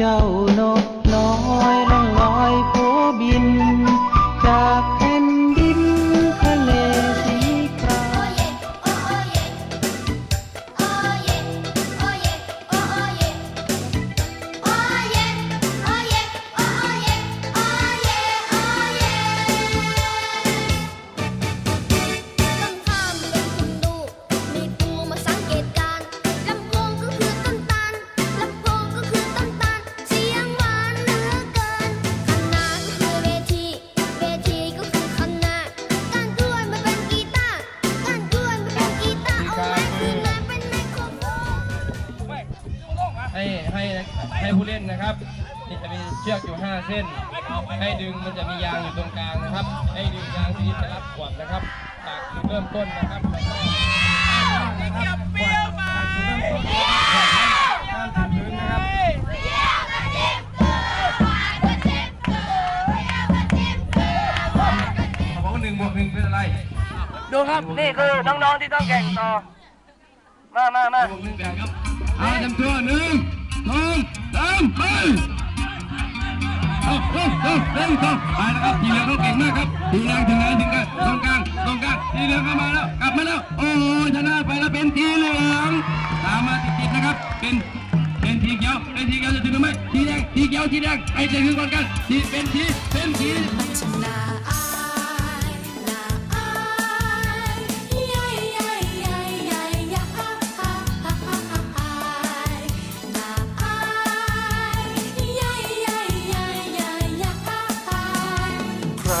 เจ้านกน้อ ให้ผู้เล่นนะครับนี่จะมีเชือกอยู่ 5 เส้น ให้ดึงมันจะมียางอยู่ตรงกลางนะครับ ให้ดึงยางที่จะรับขวดนะครับจากจุดเริ่มต้นนะครับแล้วก็นะครับขวดจากจุดเริ่มต้นห้ามถึงพื้นนะครับเขาบอกว่าหนึ่งบวกหนึ่งเป็นอะไรดูครับนี่คือน้องๆที่ต้องแข่งต่อ มามามาบวกหนึ่งกันครับเอาทำตัวหนึ่งสองสามไปเอาเอาเอาหนึ่งสองไปแล้วครับทีเหลืองเขาเก่งมากครับทีเหลืองถึงไหนถึงกันตรงกลางตรงกลางทีเหลืองเข้ามาแล้วกลับมาแล้วโอ้ชนะไปแล้วเป็นทีเหลืองตามมาติดๆนะครับ เป็นเป็นทีเขียวเป็นทีเขียวจะถึงหรือไม่ทีแดงทีเขียวทีแดงไอ้จะถึงก่อนกันทีเป็นทีเป็นที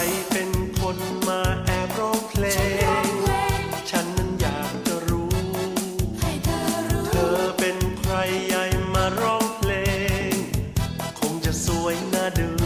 ใครเป็นคนมาแอบร้องเพลง ฉันนั้นอยากจะรู้ เธอเป็นใครใหญ่มาร้องเพลง คงจะสวยน่าดู